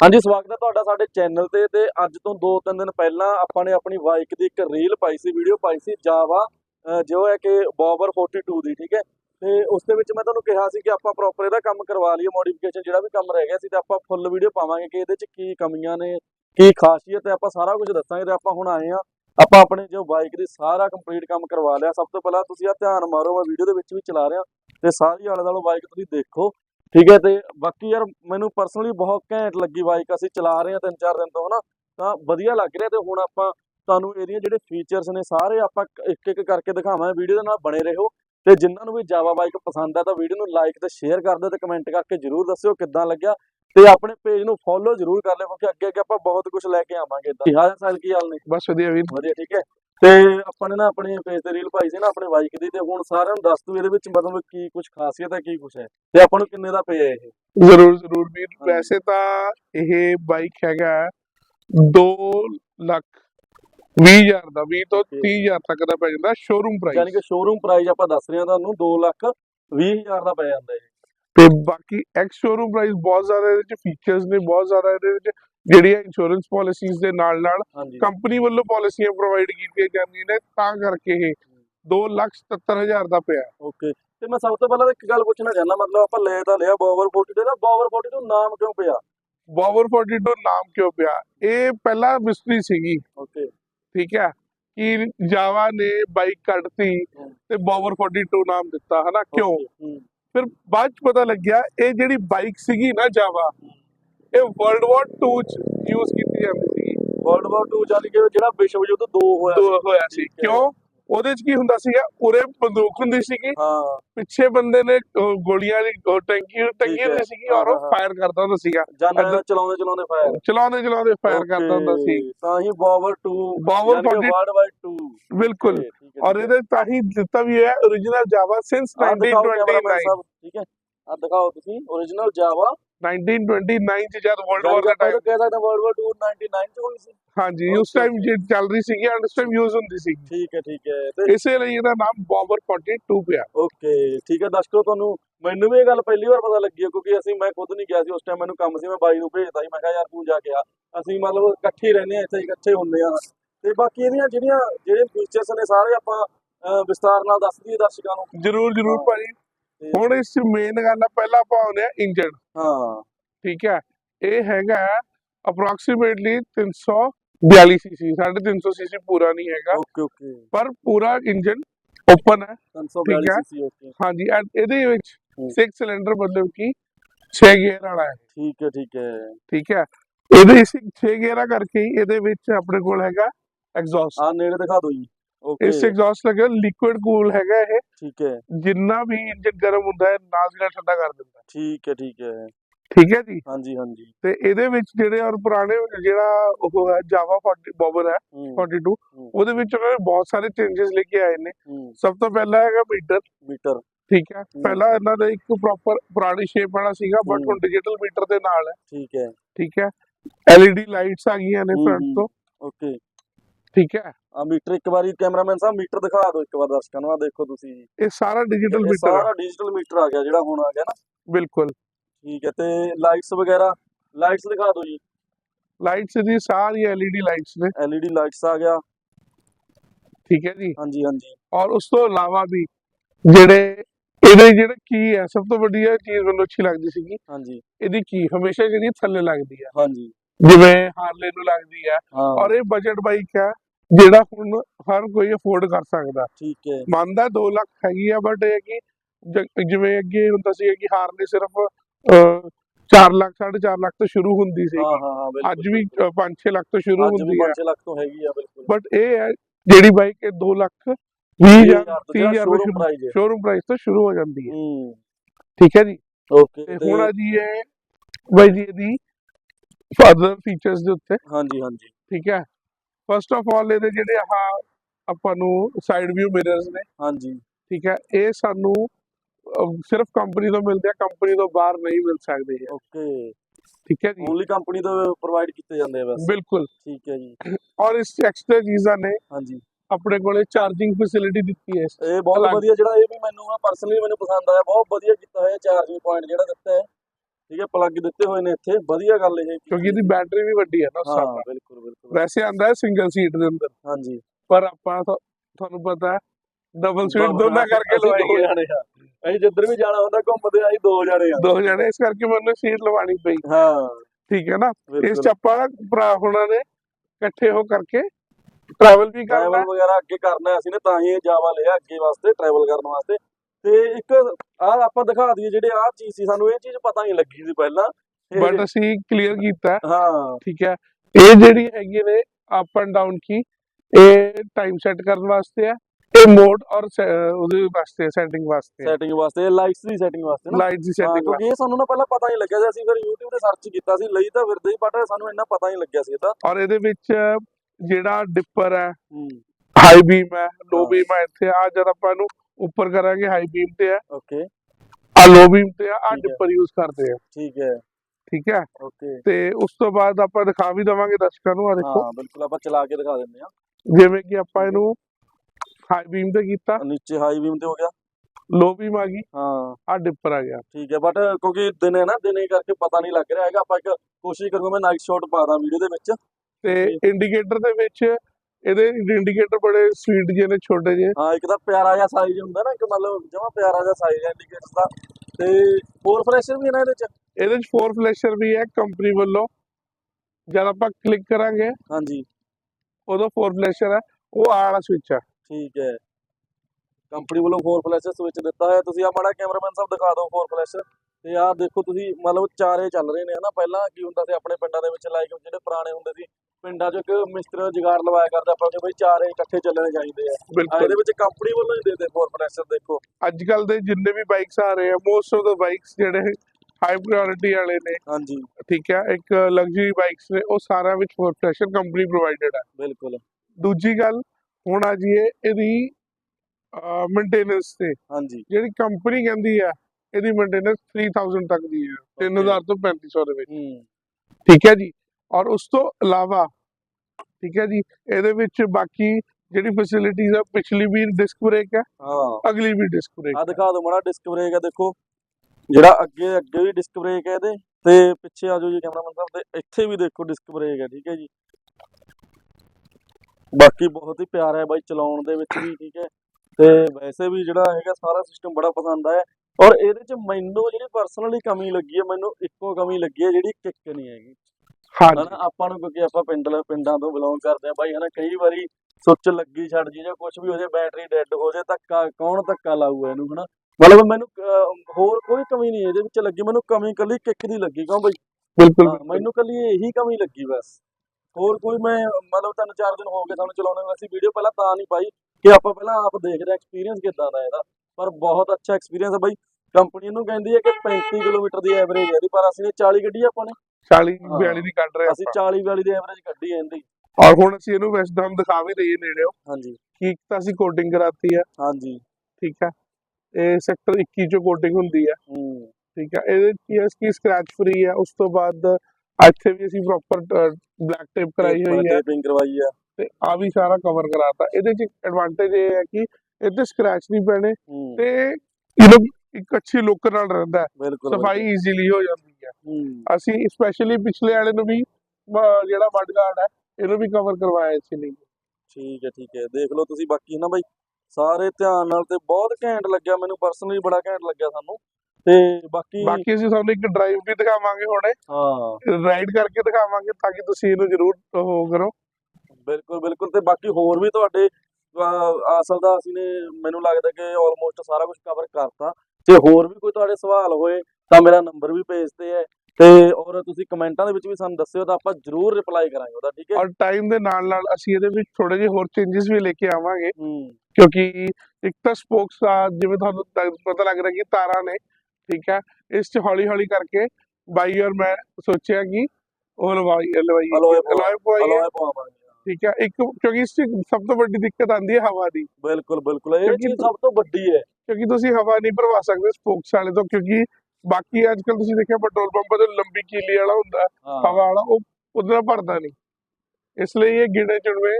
ਹਾਂਜੀ, ਸਵਾਗਤ ਹੈ ਤੁਹਾਡਾ ਸਾਡੇ ਚੈਨਲ ਤੇ ਤੇ ਅੱਜ ਤੋਂ 2-3 ਦਿਨ ਪਹਿਲਾਂ ਆਪਾਂ ਨੇ ਆਪਣੀ ਬਾਈਕ ਦੀ ਇੱਕ ਰੀਲ ਪਾਈ ਸੀ ਵੀਡੀਓ ਪਾਈ ਸੀ ਜਾਵਾ ਜੋ ਹੈ ਕਿ ਬੋਬਰ 42 ਦੀ, ਠੀਕ ਹੈ? ਤੇ ਉਸ ਦੇ ਵਿੱਚ ਮੈਂ ਤੁਹਾਨੂੰ ਕਿਹਾ ਸੀ ਕਿ ਆਪਾਂ ਪ੍ਰੋਪਰ ਇਹਦਾ ਕੰਮ ਕਰਵਾ ਲਈਏ ਮੋਡੀਫਿਕੇਸ਼ਨ ਜਿਹੜਾ ਵੀ ਕੰਮ ਰਹਿ ਗਿਆ ਸੀ ਤੇ ਆਪਾਂ ਫੁੱਲ ਵੀਡੀਓ ਪਾਵਾਂਗੇ ਕਿ ਇਹਦੇ 'ਚ ਕੀ ਕਮੀਆਂ ਨੇ, ਕੀ ਖਾਸੀਅਤ ਹੈ, ਆਪਾਂ ਸਾਰਾ ਕੁਝ ਦੱਸਾਂਗੇ ਤੇ ਆਪਾਂ ਹੁਣ ਆਏ ਆ ਆਪਾਂ ਆਪਣੇ ਜੋ ਬਾਈਕ ਦੀ ਸਾਰਾ ਕੰਪਲੀਟ ਕੰਮ ਕਰਵਾ ਲਿਆ। ਸਭ ਤੋਂ ਪਹਿਲਾਂ ਤੁਸੀਂ ਆ ਧਿਆਨ ਮਾਰੋ, ਮੈਂ ਵੀਡੀਓ ਦੇ ਵਿੱਚ ਵੀ ਚਲਾ ਰਿਹਾ। ਤੇ ਸਾਰੀ ਆਲੇ ਦੁਆਲੇ ਬਾਈਕ ਤੁਸੀਂ ਦੇਖੋ। ਠੀਕ ਹੈ ਤੇ ਬਾਕੀ ਯਾਰ ਮੈਨੂੰ ਪਰਸਨਲੀ ਬਹੁਤ ਘੈਂਟ ਲੱਗੀ ਬਾਈਕ ਅਸੀਂ ਚਲਾ ਰਹੇ ਹਾਂ ਤਿੰਨ ਚਾਰ ਦਿਨ ਤੋਂ ਹਨਾ ਤਾਂ ਵਧੀਆ ਲੱਗ ਰਿਹਾ ਤੇ ਹੁਣ ਆਪਾਂ ਤੁਹਾਨੂੰ ਇਹਦੀਆਂ ਜਿਹੜੇ ਫੀਚਰਸ ਨੇ ਸਾਰੇ ਆਪਾਂ ਇੱਕ ਇੱਕ ਕਰਕੇ ਦਿਖਾਵਾਂਗੇ ਵੀਡੀਓ ਦੇ ਨਾਲ ਬਣੇ ਰਹੋ ਤੇ ਜਿਨ੍ਹਾਂ ਨੂੰ ਵੀ ਜਾਵਾ ਬਾਈਕ ਪਸੰਦ ਆ ਤਾਂ ਵੀਡੀਓ ਨੂੰ ਲਾਈਕ ਤੇ ਸ਼ੇਅਰ ਕਰ ਦਿਓ ਤੇ ਕਮੈਂਟ ਕਰਕੇ ਜਰੂਰ ਦੱਸਿਓ ਕਿੱਦਾਂ ਲੱਗਿਆ ਤੇ ਆਪਣੇ ਪੇਜ ਨੂੰ ਫੋਲੋ ਜਰੂਰ ਕਰ ਲਿਓ ਕਿਉਂਕਿ ਅੱਗੇ ਅੱਗੇ ਆਪਾਂ ਬਹੁਤ ਕੁਝ ਲੈ ਕੇ ਆਵਾਂਗੇ ਇਦਾਂ ਹਾਲ ਸਾਲ ਕੀ ਹਾਲ ਨੇ? ਬਸ ਵਧੀਆ ਵੀਰ। ਵਧੀਆ ਠੀਕ ਹੈ। ਤੇ ਆਪਾਂ ਨੇ ਨਾ ਆਪਣੇ ਪੇਜ ਤੇ ਰੀਲ ਪਾਈ ਸੀ ਨਾ ਆਪਣੇ ਬਾਈਕ ਦੀ ਤੇ ਹੁਣ ਸਾਰਿਆਂ ਨੂੰ ਦੱਸ ਤੂੰ ਇਹਦੇ ਵਿੱਚ ਮਤਲਬ ਕੀ ਕੁਝ ਖਾਸੀਅਤ ਹੈ ਕੀ ਕੁਝ ਹੈ ਤੇ ਆਪਾਂ ਨੂੰ ਕਿੰਨੇ ਦਾ ਪਿਆ ਇਹ? ਜ਼ਰੂਰ ਜ਼ਰੂਰ ਵੀਰ। ਵੈਸੇ ਤਾਂ ਇਹ ਬਾਈਕ ਹੈਗਾ 2 ਲੱਖ 20 ਹਜ਼ਾਰ ਦਾ 20 ਤੋਂ Okay. 30 ਹਜ਼ਾਰ ਤੱਕ ਦਾ ਪੈ ਜਾਂਦਾ ਸ਼ੋਰੂਮ ਯਾਨੀ ਪ੍ਰਾਈਸ ਕਿ ਸ਼ੋਰੂਮ ਪ੍ਰਾਈਸ ਆਪਾਂ ਦੱਸ ਰਹੇ ਹਾਂ ਤੁਹਾਨੂੰ 2 ਲੱਖ 20 ਹਜ਼ਾਰ ਦਾ ਪੈ ਜਾਂਦਾ ਹੈ ਤੇ ਬਾਕੀ ਐਕਸ ਸ਼ੋਰੂਮ ਪ੍ਰਾਈਸ ਬਹੁਤ ਜ਼ਿਆਦਾ ਇਹਦੇ ਵਿੱਚ ਫੀਚਰਸ ਨੇ ਬਹੁਤ ਜ਼ਿਆਦਾ ਇਹਦੇ ਵਿੱਚ। ਜਿਹੜੀਆਂ ਇੰਸ਼ੋਰੈਂਸ ਪਾਲਿਸੀਜ਼ ਦੇ ਨਾਲ ਨਾਲ ਕੰਪਨੀ ਵੱਲੋਂ ਪਾਲਿਸੀਆਂ ਪ੍ਰੋਵਾਈਡ ਕੀਤੀਆਂ ਜਾਂਦੀਆਂ ਨੇ ਤਾਂ ਕਰਕੇ ਇਹ 2 ਲੱਖ 77 ਹਜ਼ਾਰ ਦਾ ਪਿਆ। ਓਕੇ ਤੇ ਮੈਂ ਸਭ ਤੋਂ ਪਹਿਲਾਂ ਇੱਕ ਗੱਲ ਪੁੱਛਣਾ ਚਾਹੁੰਦਾ ਮਤਲਬ ਆਪਾਂ ਲੈ ਤਾਂ ਲਿਆ ਬੋਵਰ 40 ਦੇ ਬੋਵਰ 40 ਨੂੰ ਨਾਮ ਕਿਉਂ ਪਿਆ? ਬਾਵਰ 42 ਨਾਮ ਕਿਉਂ ਪਿਆ? ਇਹ ਪਹਿਲਾਂ ਮਿਸਟਰੀ ਸੀਗੀ। ਓਕੇ ਠੀਕ ਹੈ? ਕਿ ਜਾਵਾ ਨੇ ਬਾਈਕ ਕੱਢਤੀ ਤੇ ਬਾਵਰ 42 ਨਾਮ ਦਿੱਤਾ ਹਨਾ? ਕਿਉਂ? ਫਿਰ ਬਾਅਦ ਚ ਪਤਾ ਲੱਗਿਆ ਇਹ ਜਿਹੜੀ ਬਾਈਕ ਸੀਗੀ ਨਾ ਜਾਵਾ ਇਹ ਵਰਲਡ ਵਾਰ 2 ਚ ਯੂਜ਼ ਕੀਤੀ ਜਾਂਦੀ ਸੀ ਵਰਲਡ ਵਾਰ 2 ਜਾਨੀ ਕਿ ਜਿਹੜਾ ਵਿਸ਼ਵ ਯੁੱਧ 2 ਹੋਇਆ ਦੋ ਹੋਇਆ ਸੀ। ਕਿਉਂ? ਉਹਦੇ ਚ ਕੀ ਹੁੰਦਾ ਸੀਗਾ? ਉਰੇ ਬੰਦੂਕ ਹੁੰਦੀ ਸੀਗੀ। ਹਾਂ। ਪਿੱਛੇ ਬੰਦੇ ਨੇ ਗੋਲੀਆਂ ਦੀ ਟੈਂਕੀ ਟੰਗੀ। ਹੁੰਦੀ ਸੀਗੀ ਔਰ ਉਹ। ਫਾਇਰ ਕਰਦਾ ਹੁੰਦਾ ਸੀਗਾ। ਜਾਨਾਂ ਚਲਾਉਂਦੇ ਚਲਾਉਂਦੇ ਫਾਇਰ ਚਲਾਉਂਦੇ ਚਲਾਉਂਦੇ ਫਾਇਰ ਕਰਦਾ ਹੁੰਦਾ ਸੀ। ਤਾਂ ਹੀ ਬੋਵਰ 2 Power ਯਾਨੀ ਕਿ 40 ਵਰਲਡ ਵਾਰ 2 ਬਿਲਕੁਲ। ਔਰ ਇਹਦੇ ਤਾਂ ਹੀ ਦਿੱਤਾ ਵੀ ਹੈ origignal ਜਾਵਾ since 1929 ਠੀਕ ਹੈ। ਆ ਦਿਖਾਓ ਤੁਸੀਂ origignal ਜਾਵਾ 1929 ਚ ਜਦ ਵਰਲਡ ਵਾਰ ਦਾ ਟਾਈਮ ਕਹਿ ਸਕਦੇ ਵਰਲਡ ਵਾਰ 2 99 ਚ ਹੋਈ ਸੀ। ਹਾਂਜੀ ਉਸ ਟਾਈਮ ਜੇ ਚੱਲ ਰਹੀ ਸੀਗੀ ਐਂਡ ਉਸ ਟਾਈਮ ਯੂਜ਼ ਹੁੰਦੀ ਸੀ ਠੀਕ ਹੈ ਠੀਕ ਹੈ। ਇਸੇ ਲਈ ਇਹਦਾ ਨਾਮ ਬਾਬਰ 42 ਪਿਆ। ਓਕੇ ਠੀਕ ਹੈ ਦਰਸ਼ਕੋ ਤੁਹਾਨੂੰ ਮੈਨੂੰ ਵੀ ਇਹ ਗੱਲ ਪਹਿਲੀ ਵਾਰ ਪਤਾ ਲੱਗੀ ਹੈ ਕਿਉਂਕਿ ਅਸੀਂ ਮੈਂ ਖੁਦ ਨਹੀਂ ਗਿਆ ਸੀ ਉਸ ਟਾਈਮ ਮੈਨੂੰ ਕੰਮ ਸੀ ਮੈਂ ਬਾਈ ਨੂੰ ਭੇਜਤਾ ਸੀ ਮੈਂ ਕਿਹਾ ਯਾਰ ਤੂੰ ਜਾ ਕੇ ਆ। ਅਸੀਂ ਮਤਲਬ ਇਕੱਠੇ ਰਹਿੰਦੇ ਆ ਇੱਥੇ ਇਕੱਠੇ ਹੁੰਦੇ ਆ ਤੇ ਬਾਕੀ ਇਹਦੀਆਂ ਜਿਹੜੀਆਂ ਜਿਹੜੇ ਫੀਚਰਸ ਨੇ ਸਾਰੇ ਆਪਾਂ ਵਿਸਤਾਰ ਨਾਲ ਦੱਸ ਦਈਏ ਦਰਸ਼ਕਾਂ ਨੂੰ। ਜਰੂਰ ਜਰੂਰ ਹਾਂ। ਹੁਣ ਇਸ ਮੇਨ ਗੱਲ ਆ ਪਹਿਲਾਂ ਆਉਂਦੇ ਆ ਇੰਜਨ ਹਾਂ। ਠੀਕ ਹੈ? ਇਹ ਹੈਗਾ ਅਪਰੋਕਸੀਮੇਟਲੀ 342 ਸੀਸੀ 350 ਸੀਸੀ ਪੂਰਾ ਨਹੀਂ ਹੈਗਾ। ਓਕੇ ਓਕੇ ਪਰ ਪੂਰਾ ਇੰਜਨ ਓਪਨ ਹੈ। 342 ਠੀਕ ਹੈ। ਸੀਸੀ ਓਕੇ ਹਾਂਜੀ ਐਂਡ ਇਹਦੇ ਵਿੱਚ ਹੂੰ। 6 ਸਿਲੰਡਰ ਮਤਲਬ ਕਿ 6 ਗੇਅਰ ਵਾਲਾ ਹੈ। ਠੀਕ ਹੈ ਠੀਕ ਹੈ। ਠੀਕ ਹੈ? ਇਹਦੇ 6 ਗੇਅਰਾਂ ਕਰਕੇ ਇਹਦੇ ਵਿੱਚ ਆਪਣੇ ਕੋਲ ਹੈਗਾ ਐਗਜ਼ੌਸਟ ਆ ਨੇੜੇ ਦਿਖਾ ਦਿਓ ਜੀ। ਇਸ ਐਗਜ਼ੌਸਟ ਲੱਗਾ ਲਿਕੁਇਡ ਕੂਲ ਹੈਗਾ ਇਹ। ਠੀਕ ਹੈ। ਜਿੰਨਾ ਵੀ ਇੰਜਨ ਗਰਮ ਹੁੰਦਾ ਹੈ ਨਾਲ ਠੰਡਾ ਕਰ ਦਿੰਦਾ। ਠੀਕ ਹੈ ਠੀਕ ਹੈ। ਠੀਕ ਹੈ ਜੀ? ਹਾਂਜੀ ਹਾਂਜੀ। ਤੇ ਇਹਦੇ ਵਿੱਚ ਜਿਹੜੇ ਔਰ ਪੁਰਾਣੇ ਜਿਹੜਾ ਉਹ ਹੈ ਜਾਵਾ 40 ਬੋਬਰ ਹੈ ਹੂੰ। 42 ਹੂੰ। ਉਹਦੇ ਵਿੱਚ ਉਹਨਾਂ ਨੇ ਬਹੁਤ ਸਾਰੇ ਚੇਂਜਸ ਲੈ ਕੇ ਆਏ ਨੇ। ਸਭ ਤੋਂ ਪਹਿਲਾਂ ਹੈਗਾ ਮੀਟਰ ਮੀਟਰ ਠੀਕ ਹੈ? ਪਹਿਲਾਂ ਇਹਨਾਂ ਦਾ ਇੱਕ ਪ੍ਰੋਪਰ ਪੁਰਾਣੀ ਸ਼ੇਪ ਵਾਲਾ ਸੀਗਾ ਬਟ। ਹੁਣ ਡਿਜੀਟਲ ਮੀਟਰ ਦੇ ਨਾਲ ਹੈ। ਠੀਕ ਹੈ। ਠੀਕ ਹੈ? LED ਲਾਈਟਸ ਆ ਗਈਆਂ ਨੇ ਫਰੰਟ। ਤੋਂ। ਓਕੇ ਠੀਕ ਹੈ। ਆ ਮੀਟਰ ਇੱਕ ਵਾਰੀ ਕੈਮਰਾਮੈਨ ਸਾਹਿਬ ਮੀਟਰ ਦਿਖਾ ਦਿਓ ਇੱਕ ਵਾਰ ਦਰਸ਼ਕਾਂ ਨੂੰ ਆ ਦੇਖੋ ਤੁਸੀਂ। ਜੀ ਇਹ ਸਾਰਾ ਡਿਜੀਟਲ ਇਹ ਮੀਟਰ ਹੈ ਸਾਰਾ ਡਿਜੀਟਲ ਮੀਟਰ ਆ ਗਿਆ ਜਿਹੜਾ ਹੁਣ ਆ ਗਿਆ ਨਾ। ਬਿਲਕੁਲ। ਠੀਕ ਹੈ ਤੇ ਲਾਈਟਸ ਵਗੈਰਾ ਲਾਈਟਸ ਦਿਖਾ ਦਿਓ ਜੀ। ਲਾਈਟਸ ਦੀ ਸਾਰੀ LED ਲਾਈਟਸ ਨੇ। LED ਲਾਈਟਸ ਆ ਗਿਆ। ਠੀਕ ਹੈ ਜੀ। ਹਾਂਜੀ ਹਾਂਜੀ। ਔਰ ਉਸ ਤੋਂ ਇਲਾਵਾ ਵੀ ਜਿਹੜੇ ਇਹਦੇ ਜਿਹੜੇ ਕੀ ਹੈ ਸਭ ਤੋਂ ਵੱਡੀ ਇਹ ਚੀਜ਼ ਮੈਨੂੰ ਅੱਛੀ ਲੱਗਦੀ ਸੀਗੀ। ਹਾਂਜੀ। ਇਹਦੀ ਕੀ ਹਮੇਸ਼ਾ ਜਿਹੜੀ ਥੱਲੇ ਲੱਗਦੀ ਹੈ। ਹਾਂਜੀ। ਜਿਵੇਂ ਹਾਰਲੇ ਨੂੰ ਲੱਗਦੀ ਹਾਂ। ਔਰ ਇਹ ਬਜਟ ਬਾਈਕ ਹੈ ਜਿਹੜਾ ਹੁਣ ਹਰ ਕੋਈ ਅਫੋਰਡ ਕਰ ਸਕਦਾ। ਠੀਕ ਹੈ। ਮੰਨਦਾ 2 ਲੱਖ ਹੈਗੀ ਆ ਬਟ ਇਹ ਕਿ ਜਿਵੇਂ ਅੱਗੇ ਹੁੰਦਾ ਸੀ ਕਿ ਹਾਰਲੇ ਸਿਰਫ 4 ਲੱਖ 4.5 ਲੱਖ ਤੋਂ ਸ਼ੁਰੂ ਹੁੰਦੀ ਸੀ। ਅੱਜ ਵੀ 5-6 ਲੱਖ ਤੋਂ ਸ਼ੁਰੂ ਹੁੰਦੀ ਹੈ। 5 ਲੱਖ ਤੋਂ ਹੈਗੀ ਆ ਬਿਲਕੁਲ। ਬਟ ਇਹ ਹੈ ਜਿਹੜੀ ਬਾਈਕ ਇਹ 2 ਲੱਖ 20 ਹਜ਼ਾਰ 30 ਹਜ਼ਾਰ ਸ਼ੋਰੂਮ ਪ੍ਰਾਈਸ ਤੋਂ ਸ਼ੁਰੂ ਹੋ ਜਾਂਦੀ ਹੈ। ਠੀਕ ਹੈ ਜੀ? ਓਕੇ ਤੇ ਹੁਣ ਆ ਜੀ ਇਹ ਬਾਈ ਜੀ ਇਹਦੀ ਫਰਦਰ ਫੀਚਰਸ ਦੇ ਉੱਤੇ। ਹਾਂਜੀ ਹਾਂਜੀ। ਠੀਕ ਹੈ? ਫਸਟ ਆਫ ਆਲ ਇਹਦੇ ਜਿਹੜੇ ਆਹ ਆਪਾਂ ਨੂੰ ਸਾਈਡ ਵਿਊ ਮਿਰਰਸ ਨੇ। ਹਾਂਜੀ। ਠੀਕ ਹੈ? ਇਹ ਸਾਨੂੰ ਅਹ, ਸਿਰਫ ਕੰਪਨੀ ਤੋਂ ਮਿਲਦੇ ਆ ਕੰਪਨੀ ਤੋਂ ਬਾਹਰ ਨਹੀਂ ਮਿਲ ਸਕਦੇ ਇਹ, ਓਕੇ ਠੀਕ ਹੈ ਜੀ? ਓਨਲੀ ਕੰਪਨੀ ਤੋਂ ਪ੍ਰੋਵਾਈਡ ਕੀਤੇ ਜਾਂਦੇ ਆ ਬਸ। ਬਿਲਕੁਲ। ਠੀਕ ਹੈ ਜੀ। ਔਰ ਇਸ ਐਕਸਟਰਾ ਚੀਜ਼ਾਂ ਨੇ ਹਾਂਜੀ। ਆਪਣੇ ਕੋਲੇ ਚਾਰਜਿੰਗ ਫੈਸਿਲਿਟੀ ਦਿੱਤੀ ਹੈ ਇਸ- ਇਹ ਬਹੁਤ ਅਲੱਗ। ਵਧੀਆ ਜਿਹੜਾ ਇਹ ਵੀ ਮੈਨੂੰ ਪਰਸਨਲੀ ਮੈਨੂੰ ਪਸੰਦ ਆਇਆ ਬਹੁਤ ਵਧੀਆ ਕੀਤਾ ਹੋਇਆ ਚਾਰਜਿੰਗ ਪੁਆਇੰਟ ਜਿਹੜਾ ਦਿੱਤਾ ਹੈ। ਠੀਕ ਹੈ ਪਲੱਗ ਦਿੱਤੇ ਹੋਏ ਨੇ ਇੱਥੇ ਵਧੀਆ ਗੱਲ ਇਹ ਕਿਉਂਕਿ ਇਹਦੀ ਬੈਟਰੀ ਵੀ ਵੱਡੀ ਹੈ ਨਾ ਉਸ ਹਾਂ ਹਿਸਾਬ ਨਾਲ। ਬਿਲਕੁਲ ਬਿਲਕੁਲ। ਵੈਸੇ ਆਂਦਾ ਹੈ ਸਿੰਗਲ ਸੀਟ ਦੇ ਅੰਦਰ। ਹਾਂਜੀ। ਪਰ ਆਪਾਂ ਤੁਹਾਨੂੰ ਪਤਾ ਹੈ ਡਬਲ ਸੀਟ ਦੋਨਾਂ ਕਰਕੇ ਅਸੀਂ ਲਵਾਈ ਦੋ ਹੈ। ਜਾਣੇ ਆ ਅਸੀਂ ਜਿੱਧਰ ਵੀ ਜਾਣਾ ਹੁੰਦਾ ਘੁੰਮਦੇ ਆਈ ਦੋ ਜਾਣੇ ਆ ਦੋ ਜਣੇ ਇਸ ਕਰਕੇ ਮੈਨੂੰ ਸੀਟ ਲਵਾਣੀ ਪਈ। ਹਾਂ। ਠੀਕ ਹੈ ਨਾ? ਇਸ ਬਿਲਕੁਲ। ਚ ਆਪਾਂ ਭਰਾ ਹੁਣਾਂ ਨੇ ਇਕੱਠੇ ਹੋ ਕਰਕੇ ਟਰੈਵਲ ਵੀ ਕਰਨਾ ਟਰੈਵਲ ਵਗੈਰਾ ਅੱਗੇ ਕਰਨਾ ਹੈ, ਅਸੀਂ ਨੇ ਤਾਂ ਹੀ ਇਹ ਜਾਵਾ ਲਿਆ ਅੱਗੇ ਵਾਸਤੇ ਟਰੈਵਲ ਕਰਨ ਵਾਸਤੇ। ਤੇ ਇੱਕ ਆ ਆਪਾਂ ਦਿਖਾ ਦਈਏ ਜਿਹੜੇ ਆ ਚੀਜ਼ ਸੀ ਸਾਨੂੰ ਇਹ ਚੀਜ਼ ਪਤਾ ਨਹੀਂ ਲੱਗੀ ਸੀ ਪਹਿਲਾਂ। ਬਟ ਅਸੀਂ ਕਲੀਅਰ ਕੀਤਾ। ਹੈ, ਠੀਕ ਹੈ। ਇਹ ਜਿਹੜੀ ਹੈਗੀ ਨੇ ਅਪ ਐਂਡ ਡਾਊਨ ਕੀ ਇਹ ਟਾਈਮ ਸੈੱਟ ਕਰਨ ਵਾਸਤੇ ਹੈ। ਇਹ ਮੋਡ ਔਰ ਉਹਦੇ ਵਾਸਤੇ ਸੈਟਿੰਗ ਵਾਸਤੇ ਸੈਟਿੰਗ ਵਾਸਤੇ ਲਾਈਟਸ ਦੀ ਸੈਟਿੰਗ ਵਾਸਤੇ ਨਾ। ਲਾਈਟ ਦੀ ਸੈਟਿੰਗ ਕਿਉਂਕਿ ਇਹ ਸਾਨੂੰ ਨਾ ਪਹਿਲਾਂ ਪਤਾ ਨਹੀਂ ਲੱਗਿਆ ਸੀ ਅਸੀਂ ਫਿਰ YouTube ਤੇ ਸਰਚ ਕੀਤਾ ਸੀ ਲਈ ਤਾਂ ਫਿਰਦੇ ਹੀ ਬਟ ਸਾਨੂੰ ਇੰਨਾ ਪਤਾ ਨਹੀਂ ਲੱਗਿਆ ਸੀ ਇਹਦਾ ਔਰ ਇਹਦੇ ਵਿੱਚ ਜਿਹੜਾ ਡਿੱਪਰ ਹੈ ਹਾਈ ਬੀਮ ਹੈ ਲੋ। ਬੀਮ ਹੈ ਇੱਥੇ ਆ ਜਦ ਆਪਾਂ ਇਹਨੂੰ ਉੱਪਰ ਕਰਾਂਗੇ ਹਾਈ ਬੀਮ ਤੇ ਹੈ ਓਕੇ ਆ ਲੋ ਬੀਮ ਤੇ ਆ ਆ ਹੈ। ਡਿੱਪਰ ਯੂਜ਼ ਕਰਦੇ ਆ। ਠੀਕ ਹੈ। ਠੀਕ ਹੈ? ਓਕੇ ਤੇ ਉਸ ਤੋਂ ਬਾਅਦ ਆਪਾਂ ਦਿਖਾ ਵੀ ਦਵਾਂਗੇ ਦਰਸ਼ਕਾਂ ਨੂੰ ਆ ਦੇਖੋ। ਹਾਂ ਬਿਲਕੁਲ ਆਪਾਂ ਚਲਾ ਕੇ ਦਿਖਾ ਦਿੰਦੇ ਆ ਜਿਵੇਂ ਕਿ ਆਪਾਂ ਇਹਨੂੰ ਹਾਈ ਬੀਮ ਤੇ ਕੀਤਾ। ਨੀਚੇ ਹਾਈ ਬੀਮ ਤੇ ਹੋ ਗਿਆ। ਲੋ ਬੀਮ ਆ ਗਈ। ਹਾਂ। ਆ ਡਿੱਪਰ ਆ ਗਿਆ। ਠੀਕ ਹੈ ਬਟ ਕਿਉਂਕਿ ਦਿਨੇ ਨਾ ਦਿਨੇ ਕਰਕੇ ਪਤਾ ਨਹੀਂ ਲੱਗ ਰਿਹਾ ਹੈਗਾ। ਆਪਾਂ ਇੱਕ ਕੋਸ਼ਿਸ਼ ਕਰਾਂਗੇ ਮੈਂ ਨਾਈਟ ਸ਼ਾਟ ਪਾ ਦਾਂ ਵੀਡੀਓ ਦੇ ਵਿੱਚ। ਤੇ ਇੰਡੀਕੇਟਰ ਦੇ ਵਿੱਚ ਇਹਦੇ ਇੰਡੀਕੇਟਰ ਬੜੇ ਸਵੀਟ ਜਿਹੇ ਨੇ ਛੋਟੇ ਜਿਹੇ। ਹਾਂ ਇੱਕ ਤਾਂ ਪਿਆਰਾ ਜਿਹਾ ਸਾਈਜ਼ ਹੁੰਦਾ ਨਾ ਇੱਕ ਮਤਲਬ ਜਮਾ ਪਿਆਰਾ ਜਿਹਾ ਸਾਈਜ਼ ਹੈ ਇੰਡੀਕੇਟਰ ਦਾ। ਤੇ ਫੋਰ ਫਰੈਸ਼ਰ ਵੀ ਹੈ ਨਾ ਇਹਦੇ ਚ? ਇਹਦੇ ਚ ਫੋਰ ਫਲੈਸ਼ਰ ਵੀ ਹੈ ਕੰਪਨੀ ਵੱਲੋਂ। ਜਦ ਆਪਾਂ ਕਲਿੱਕ ਕਰਾਂਗੇ ਹਾਂਜੀ। ਉਦੋਂ ਫੋਰ ਫਲੈਸ਼ਰ ਹੈ। ਉਹ ਆ ਵਾਲਾ ਸਵਿਚ ਹੈ। ਠੀਕ ਹੈ। ਕੰਪਨੀ ਵੱਲੋਂ ਫੋਰ ਫਲੈਸ਼ਰ ਸਵਿਚ ਦਿੱਤਾ ਹੋਇਆ। ਤੁਸੀਂ ਆ ਮਾੜਾ ਕੈਮਰਾਮੈਨ ਸਾਹਿਬ ਦਿਖਾ ਦਿਓ ਫੋਰ ਫਲੈਸ਼ਰ ਤੇ ਆਹ ਦੇਖੋ ਤੁਸੀਂ ਮਤਲਬ ਚਾਰੇ ਚੱਲ ਰਹੇ ਨੇ ਹਨਾ? ਪਹਿਲਾਂ ਕੀ ਹੁੰਦਾ ਸੀ ਆਪਣੇ ਪਿੰਡਾਂ ਦੇ ਵਿੱਚ ਲਾਈਕ ਜਿਹੜੇ ਪੁਰਾਣੇ ਹੁੰਦੇ ਸੀ ਪਿੰਡਾਂ 'ਚ ਇੱਕ ਮਿਸਤਰੀ ਜੁਗਾੜ ਲਵਾਇਆ ਕਰਦਾ ਆਪਾਂ ਕਿ ਬਈ ਚਾਰੇ ਇਕੱਠੇ ਚੱਲਣੇ ਚਾਹੀਦੇ ਆ। ਇਹਦੇ ਵਿੱਚ ਕੰਪਨੀ ਵੱਲੋਂ ਹੀ ਦੇ ਦੇ ਫੋਰ ਫਲੈਸ਼ਰ ਦੇਖੋ। ਅੱਜ ਕੱਲ ਦੇ ਜਿੰਨੇ ਵੀ ਬਾਈਕਸ ਆ ਰਹੇ ਆ ਮੋਸਟ ਆਫ ਦਾ ਬਾਈਕਸ ਜਿਹੜੇ ਹਾਈ ਪ੍ਰਾਇੋਰਟੀ ਵਾਲੇ ਨੇ ਹਾਂਜੀ। ਠੀਕ ਹੈ ਇੱਕ ਲਗਜ਼ਰੀ ਬਾਈਕਸ ਨੇ ਉਹ ਸਾਰਿਆਂ ਵਿੱਚ ਫੋਰ ਫਲੈਸ਼ਰ ਕੰਪਨੀ ਪ੍ਰੋਵਾਈਡਡ ਹੈ ਬਿਲਕੁਲ। ਦੂਜੀ ਗੱਲ ਹੁਣ ਆ ਜੀਏ ਇਹਦੀ ਮੇਨਟੇਨੈਂਸ ਤੇ। ਹਾਂਜੀ। ਜਿਹੜੀ ਕੰਪਨੀ ਕਹਿੰਦੀ ਹੈ ਇਹਦੀ ਮੇਨਟੇਨੈਂਸ 3000 ਤੱਕ ਦੀ ਹੈ 3000 ਤੋਂ 3500 ਦੇ ਵਿੱਚ। ਹੂੰ। ਠੀਕ ਹੈ ਜੀ? ਔਰ ਉਸ ਤੋਂ ਇਲਾਵਾ ਠੀਕ ਹੈ ਜੀ ਇਹਦੇ ਵਿੱਚ ਬਾਕੀ ਜਿਹੜੀ ਫੈਸਿਲਿਟੀਜ਼ ਆ ਪਿਛਲੀ ਵੀ ਡਿਸਕ ਬ੍ਰੇਕ ਹੈ ਹਾਂ। ਅਗਲੀ ਵੀ ਡਿਸਕ ਬ੍ਰੇਕ ਆ। ਦਿਖਾ ਦਿਓ ਮਾੜਾ ਡਿਸਕ ਬ੍ਰੇਕ ਹੈ ਦੇਖੋ। ਜਿਹੜਾ ਅੱਗੇ ਅੱਗੇ ਵੀ ਡਿਸਕ ਬ੍ਰੇਕ ਹੈ ਇਹਦੇ ਤੇ ਪਿੱਛੇ ਆ ਜਾਓ ਜੀ ਕੈਮਰਾਮੈਨ ਸਾਹਿਬ ਤੇ ਇੱਥੇ ਵੀ ਦੇਖੋ ਡਿਸਕ ਬ੍ਰੇਕ ਹੈ ਠੀਕ ਹੈ ਜੀ। ਬਾਕੀ ਬਹੁਤ ਹੀ ਪਿਆਰਾ ਹੈ ਬਾਈ ਚਲਾਉਣ ਦੇ ਵਿੱਚ ਵੀ ਠੀਕ ਹੈ। ਤੇ ਵੈਸੇ ਵੀ ਜਿਹੜਾ ਹੈਗਾ ਸਾਰਾ ਸਿਸਟਮ ਬੜਾ ਪਸੰਦ ਆਇਆ। ਔਰ ਇਹਦੇ ਚ ਮੈਨੂੰ ਜਿਹੜੀ ਪਰਸਨਲੀ ਕਮੀ ਲੱਗੀ ਹੈ ਮੈਨੂੰ ਇੱਕੋ ਕਮੀ ਲੱਗੀ ਹੈ ਜਿਹੜੀ ਕਿੱਕ ਨਹੀਂ ਹੈਗੀ। ਹਨਾ ਆਪਾਂ ਨੂੰ ਕਿਉਂਕਿ ਆਪਾਂ ਪਿੰਡ ਪਿੰਡਾਂ ਤੋਂ ਬਿਲੋਂਗ ਕਰਦੇ ਆ ਬਾਈ ਹਨਾ ਕਈ ਵਾਰੀ ਸੁੱਚ ਲੱਗੀ ਛੱਡ ਜੀ ਜਾਂ ਕੁਝ ਵੀ ਹੋ ਜਾਏ ਬੈਟਰੀ ਡੈੱਡ ਹੋ ਜਾਏ ਧੱਕਾ ਕੌਣ ਧੱਕਾ ਲਾਊਗਾ ਇਹਨੂੰ ਹਨਾ? ਮਤਲਬ ਮੈਨੂੰ ਹੋਰ ਕੋਈ ਕਮੀ ਨਹੀਂ ਇਹਦੇ ਵਿੱਚ ਲੱਗੀ ਮੈਨੂੰ ਕਮੀ ਕੱਲੀ ਕਿੱਕ ਦੀ ਲੱਗੀ ਕਿਉਂ ਬਈ? ਬਿਲਕੁਲ ਹਾਂ, ਮੈਨੂੰ ਕੱਲੀ ਇਹੀ ਕਮੀ ਲੱਗੀ ਬਸ। ਹੋਰ ਕੋਈ ਮੈਂ ਮਤਲਬ ਤਿੰਨ ਚਾਰ ਦਿਨ ਹੋ ਗਏ ਸਾਨੂੰ ਚਲਾਉਣੇ ਨੂੰ ਅਸੀਂ ਵੀਡੀਓ ਪਹਿਲਾਂ ਤਾਂ ਨਹੀਂ ਪਾਈ। ਕਿ ਆਪਾਂ ਪਹਿਲਾਂ ਆਪ ਦੇਖਦੇ ਐਕਸਪੀਰੀਅੰਸ ਕਿਦਾਂ ਦਾ ਇਹਦਾ। ਪਰ ਬਹੁਤ ਅੱਛਾ ਐਕਸਪੀਰੀਅੰਸ ਹੈ ਬਾਈ। ਕੰਪਨੀ ਨੂੰ ਕਹਿੰਦੀ ਹੈ ਕਿ 35 ਕਿਲੋਮੀਟਰ ਦੀ ਐਵਰੇਜ ਹੈ ਇਹਦੀ ਪਰ ਅਸੀਂ ਨੇ 40 ਕੱਢੀ ਆਪਾਂ ਨੇ। 40 ਹਾਂ। 42 ਦੀ ਕੱਢ ਰਹੇ ਅਸੀਂ ਆਪਾਂ। 40 42 ਦੀ ਐਵਰੇਜ ਕੱਢੀ ਹੈ ਇਹਦੀ। ਔਰ ਹੁਣ ਅਸੀਂ ਇਹਨੂੰ ਵੈਸੇ ਤਾਂ ਦਿਖਾ ਵੀ ਦਈਏ ਨੇੜਿਓ। ਹਾਂਜੀ। ਕਿ ਇੱਕ ਤਾਂ ਅਸੀਂ ਕੋਟਿੰਗ ਕਰਾਤੀ ਹੈ। ਹਾਂਜੀ। ਠੀਕ ਹੈ। ਇਹ ਸੈਕਟਰ 21 ਚੋਂ ਕੋਟਿੰਗ ਹੁੰਦੀ ਹੈ। ਹੂੰ। ਠੀਕ ਹੈ। ਇਹਦੇ ਕੀ ਹੈ ਕਿ ਸਕ੍ਰੈਚ ਫ੍ਰੀ ਹੈ। ਉਸ ਤੋਂ ਬਾਅਦ ਇੱਥੇ ਵੀ ਅਸੀਂ ਪ੍ਰੋਪਰ ਬਲੈਕ ਟੇਪ ਕਰਾਈ ਹੋਈ ਹੈ। ਟੇਪਿੰਗ ਕਰਵਾਈ ਹੈ। ਤੇ ਆ ਵੀ ਸਾਰਾ ਕਵਰ ਕਰਾਤਾ। ਇਹਦੇ ਚ ਐਡਵਾਂਟੇਜ ਇਹ ਹੈ ਕਿ ਇਹਦੇ ਸਕ੍ਰੈਚ ਨਹੀਂ ਪੈਣੇ ਤੇ ਇਹ ਲੋਕ ਇੱਕ ਅੱਛੀ ਲੁੱਕ ਨਾਲ ਰਹਿੰਦਾ ਸਫ਼ਾਈ ਈਜ਼ੀਲੀ ਹੋ ਜਾਂਦੀ ਹੈ। ਅਸੀਂ ਸਪੈਸ਼ਲੀ ਪਿਛਲੇ ਵਾਲੇ ਨੂੰ ਵੀ ਜਿਹੜਾ ਮਡ ਗਾਰਡ ਹੈ ਇਹਨੂੰ ਵੀ ਕਵਰ ਕਰਵਾਇਆ ਸੀ ਨਹੀਂ। ਠੀਕ ਹੈ ਠੀਕ ਹੈ। ਦੇਖ ਲਓ ਤੁਸੀਂ ਬਾਕੀ ਨਾ ਬਾਈ ਸਾਰੇ ਧਿਆਨ ਨਾਲ ਤੇ ਬਹੁਤ ਘੈਂਟ ਲੱਗਿਆ ਮੈਨੂੰ ਪਰਸਨਲੀ ਬੜਾ ਘੈਂਟ ਲੱਗਿਆ ਸਾਨੂੰ। ਤੇ ਬਾਕੀ ਬਾਕੀ ਅਸੀਂ ਤੁਹਾਨੂੰ ਇੱਕ ਡਰਾਈਵ ਵੀ ਦਿਖਾਵਾਂਗੇ ਹੁਣੇ। ਹਾਂ। ਰਾਈਡ ਕਰਕੇ ਦਿਖਾਵਾਂਗੇ ਤਾਂ ਕਿ ਤੁਸੀਂ ਇਹਨੂੰ ਜ਼ਰੂਰ ਉਹ ਕਰੋ। ਬਿਲਕੁਲ ਬਿਲਕੁਲ। ਤੇ ਬਾਕੀ ਹੋਰ ਵੀ ਤੁਹਾਡੇ ਅਸਲ ਦਾ ਅਸੀਂ ਨੇ ਮੈਨੂੰ ਲੱਗਦਾ ਕਿ ਆਲਮੋਸਟ ਸਾਰਾ ਕੁਝ ਕਵਰ ਕਰਤਾ। ਤੇ ਹੋਰ ਵੀ ਕੋਈ ਤੁਹਾਡੇ ਸਵਾਲ ਹੋਏ ਤਾਂ ਮੇਰਾ ਨੰਬਰ ਵੀ ਭੇਜਦੇ ਹੈ। ਤੇ ਔਰ ਤੁਸੀਂ ਕਮੈਂਟਾਂ ਦੇ ਵਿੱਚ ਵੀ ਸਾਨੂੰ ਦੱਸਿਓ ਤਾਂ ਆਪਾਂ ਜ਼ਰੂਰ ਰਿਪਲਾਈ ਕਰਾਂਗੇ ਉਹਦਾ ਠੀਕ ਹੈ? ਔਰ ਟਾਈਮ ਦੇ ਨਾਲ ਨਾਲ ਅਸੀਂ ਇਹਦੇ ਵਿੱਚ ਥੋੜੇ ਜਿਹੇ ਹੋਰ ਚੇਂਜਸ ਵੀ ਲੈ ਕੇ ਆਵਾਂਗੇ। ਕਿਉਂਕਿ ਇੱਕ ਤਾਂ ਸਪੋਕਸ ਆ ਜਿਵੇਂ ਤੁਹਾਨੂੰ ਪਤਾ ਲੱਗ ਰਿਹਾ ਕਿ ਤਾਰਾਂ ਨੇ ਠੀਕ ਹੈ? ਇਸ ਚ ਹੌਲੀ ਹੌਲੀ ਕਰਕੇ ਬਾਈ ਔਰ ਮੈਂ ਸੋਚਿਆ ਕਿ ਉਹ ਲਵਾਈ ਲਵਾਈ ਅਲੋਏ ਪਵਾਵਾਂਗੇ। ਠੀਕ ਹੈ ਇੱਕ ਕਿਉਂਕਿ ਇਸ ਚ ਸਭ ਤੋਂ ਵੱਡੀ ਦਿੱਕਤ ਆਉਂਦੀ ਹੈ ਹਵਾ ਦੀ। ਬਿਲਕੁਲ ਬਿਲਕੁਲ ਇਹ ਚੀਜ਼ ਸਭ ਤੋਂ ਵੱਡੀ ਹੈ। ਕਿਉਂਕਿ ਤੁਸੀਂ ਹਵਾ ਨਹੀਂ ਭਰਵਾ ਸਕਦੇ ਸਪੋਕਸ ਵਾਲੇ ਤੋਂ ਕਿਉਂਕਿ ਬਾਕੀ ਅੱਜ ਕੱਲ ਤੁਸੀਂ ਦੇਖਿਆ ਪੈਟਰੋਲ ਪੰਪਾਂ ਤੇ ਲੰਬੀ ਕੀਲੀ ਵਾਲਾ ਹੁੰਦਾ ਹਵਾ ਵਾਲਾ ਉਹ ਨਾਲ ਭਰਦਾ ਨਹੀਂ। ਇਸ ਲਈ ਇਹ ਗਿਣੇ ਚੁਣਵੇਂ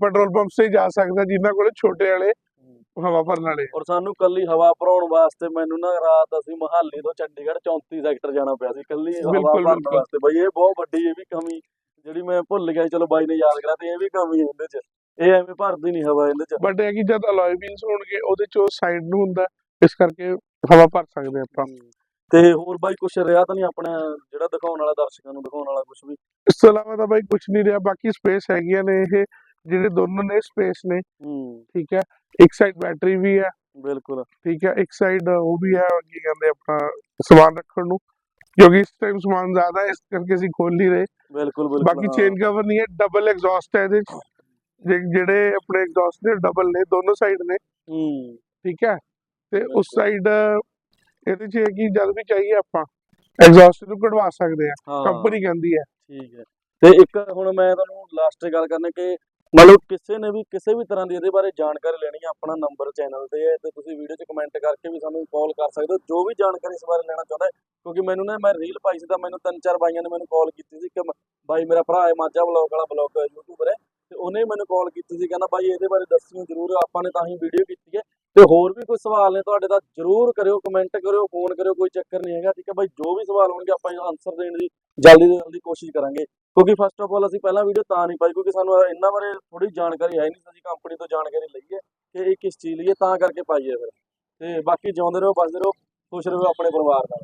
ਪੈਟਰੋਲ ਪੰਪ ਸੇ ਜਾ ਸਕਦਾ ਜਿਨ੍ਹਾਂ ਕੋਲੇ ਛੋਟੇ ਵਾਲੇ ਹਵਾ ਭਰਨ ਵਾਲੇ ਔਰ ਸਾਨੂੰ ਕੱਲੀ ਹਵਾ ਭਰਾਉਣ ਵਾਸਤੇ ਮੈਨੂੰ ਨਾ ਰਾਤ ਅਸੀਂ ਮਹਾਲੀ ਤੋਂ ਚੰਡੀਗੜ੍ਹ 34 ਸੈਕਟਰ ਜਾਣਾ ਪਿਆ ਸੀ ਕੱਲੀ ਹਵਾ ਭਰਨ। ਵਾਸਤੇ। ਬਈ ਇਹ ਬਹੁਤ ਵੱਡੀ ਇਹ ਵੀ ਕਮੀ ਜਿਹੜੀ ਮੈਂ ਭੁੱਲ ਗਿਆ ਚਲੋ ਬਾਈ ਨੇ ਯਾਦ ਕਰਾ ਤੇ ਇਹ ਵੀ ਕਮੀ ਹੈ ਇਹਦੇ ਚ। ਇਹ ਐਵੇਂ ਭਰਦੀ ਨਹੀਂ ਹਵਾ ਇਹਦੇ ਚ। ਬਟ ਇਹ ਕਿ ਜਦ ਅਲੋਏ ਵੀਲਸ ਹੋਣਗੇ ਉਹਦੇ ਚ ਸਾਈਡ ਨੂੰ ਹੁੰਦਾ ਇਸ ਕਰਕੇ ਹਵਾ ਭਰ ਸਕਦੇ ਆਪਾਂ। ਤੇ ਹੋਰ ਬਾਈ ਕੁਛ ਰਿਹਾ ਤਾਂ ਨਹੀਂ ਆਪਣਾ ਜਿਹੜਾ ਦਿਖਾਉਣ ਵਾਲਾ ਦਰਸ਼ਕਾਂ ਨੂੰ ਦਿਖਾਉਣ ਵਾਲਾ ਕੁਛ ਵੀ? ਇਸ ਤੋਂ ਇਲਾਵਾ ਤਾਂ ਬਾਈ ਕੁਝ ਨਹੀਂ ਰਿਹਾ ਬਾਕੀ ਸਪੇਸ ਹੈਗੀਆਂ ਨੇ ਇਹ ਜਿਹੜੇ ਦੋਨੋਂ ਨੇ ਸਪੇਸ ਨੇ। ਹੂੰ। ਠੀਕ ਹੈ ਇੱਕ ਸਾਈਡ ਬੈਟਰੀ ਵੀ ਹੈ। ਬਿਲਕੁਲ। ਠੀਕ ਹੈ ਇੱਕ ਸਾਈਡ ਉਹ ਵੀ ਹੈ ਕੀ ਕਹਿੰਦੇ ਆਪਣਾ ਸਮਾਨ ਰੱਖਣ ਨੂੰ। ਕਿਉਂਕਿ ਇਸ ਟਾਈਮ ਸਮਾਨ ਜ਼ਿਆਦਾ ਹੈ ਇਸ ਕਰਕੇ ਅਸੀਂ ਖੋਲ ਨਹੀਂ ਰਹੇ ਬਿਲਕੁਲ ਬਿਲਕੁਲ ਬਾਕੀ। ਚੇਨ ਕਵਰ ਨਹੀਂ ਹੈ ਡਬਲ ਐਗਜ਼ੌਸਟ ਹੈ ਇਹਦੇ 'ਚ। ਜੇ- ਜਿਹੜੇ ਆਪਣੇ ਐਗਜ਼ੌਸਟ ਨੇ ਡਬਲ ਨੇ ਦੋਨੋਂ ਸਾਈਡ ਨੇ ਹੂੰ ਠੀਕ ਹੈ ਤੇ ਉਸ। ਸਾਈਡ ਇਹਦੇ 'ਚ ਇਹ ਕਿ ਜਦ ਵੀ ਚਾਹੀਏ ਆਪਾਂ ਐਗਜ਼ੌਸਟ ਨੂੰ ਕਢਵਾ ਸਕਦੇ ਆ ਹਾਂ ਕੰਪਨੀ ਕਹਿੰਦੀ ਹੈ ਠੀਕ ਹੈ ਤੇ ਇੱਕ ਹੁਣ ਮੈਂ ਤੁਹਾਨੂੰ ਲਾਸਟ ਗੱਲ ਕਰਨਾ ਕਿ ਮਤਲਬ ਕਿਸੇ ਨੇ ਵੀ, ਕਿਸੇ ਵੀ ਤਰ੍ਹਾਂ ਦੀ ਇਹਦੇ ਬਾਰੇ ਜਾਣਕਾਰੀ ਲੈਣੀ ਹੈ ਆਪਣਾ ਨੰਬਰ ਚੈਨਲ ਤੇ ਹੈ ਤੇ ਤੁਸੀਂ ਵੀਡੀਓ 'ਚ ਕਮੈਂਟ ਕਰਕੇ ਵੀ ਸਾਨੂੰ ਕਾਲ ਕਰ ਸਕਦੇ ਹੋ। ਜੋ ਵੀ ਜਾਣਕਾਰੀ ਇਸ ਬਾਰੇ ਲੈਣਾ ਚਾਹੁੰਦਾ ਹੈ, ਕਿਉਂਕਿ ਮੈਨੂੰ ਨਾ, ਮੈਂ ਰੀਲ ਪਾਈ ਸੀ ਤਾਂ ਮੈਨੂੰ ਤਿੰਨ ਚਾਰ ਬਾਈਆਂ ਨੇ ਮੈਨੂੰ ਕਾਲ ਕੀਤੀ ਸੀ ਕਿ ਮ- ਬਾਈ ਮੇਰਾ ਭਰਾ ਹੈ, ਮਾਝਾ ਬਲੌਗ ਵਾਲਾ ਬਲੌਗ ਯੂਟਿਊਬਰ ਹੈ, ਤੇ ਉਹਨੇ ਮੈਨੂੰ ਕਾਲ ਕੀਤੀ ਸੀ, ਕਹਿੰਦਾ ਬਾਈ ਇਹਦੇ ਬਾਰੇ ਦੱਸਿਓ ਜਰੂਰ, ਆਪਾਂ ਨੇ ਤਾਂ ਹੀ ਵੀਡੀਓ ਕੀਤੀ ਹੈ। ਤੇ ਹੋਰ ਵੀ ਕੋਈ ਸਵਾਲ ਨੇ ਤੁਹਾਡੇ ਦਾ ਜਰੂਰ ਕਰਿਓ ਕਮੈਂਟ ਕਰਿਓ ਫੋਨ ਕਰਿਓ, ਕੋਈ ਚੱਕਰ ਨਹੀਂ ਹੈਗਾ, ਠੀਕ ਹੈ ਬਾਈ? ਜੋ ਵੀ ਸਵਾਲ ਹੋਣਗੇ ਆਪਾਂ ਆਨਸਰ ਦੇਣ ਦੀ ਜਲਦੀ ਤੋਂ ਜਲਦੀ ਕੋਸ਼ਿਸ਼ ਕਰਾਂਗੇ। ਕਿਉਂਕਿ ਫਸਟ ਆਫ ਆਲ ਅਸੀਂ ਪਹਿਲਾਂ ਵੀਡੀਓ ਤਾਂ ਨਹੀਂ ਪਾਈ, ਕਿਉਂਕਿ ਸਾਨੂੰ ਇਹਨਾਂ ਬਾਰੇ ਥੋੜੀ ਜਾਣਕਾਰੀ ਹੈ ਨਹੀਂ ਸੀ ਅਸੀਂ ਕੰਪਨੀ ਤੋਂ ਜਾਣਕਾਰੀ ਲਈ ਹੈ ਕਿ ਇਹ ਕਿਸ ਚੀਜ਼ ਲਈ ਹੈ, ਤਾਂ ਕਰਕੇ ਪਾਈ ਹੈ ਫਿਰ। ਤੇ ਬਾਕੀ ਜਿਉਂਦੇ ਰਹੋ, ਬਸਦੇ ਰਹੋ, ਖੁਸ਼ ਰਹੋ ਆਪਣੇ ਪਰਿਵਾਰ ਨਾਲ।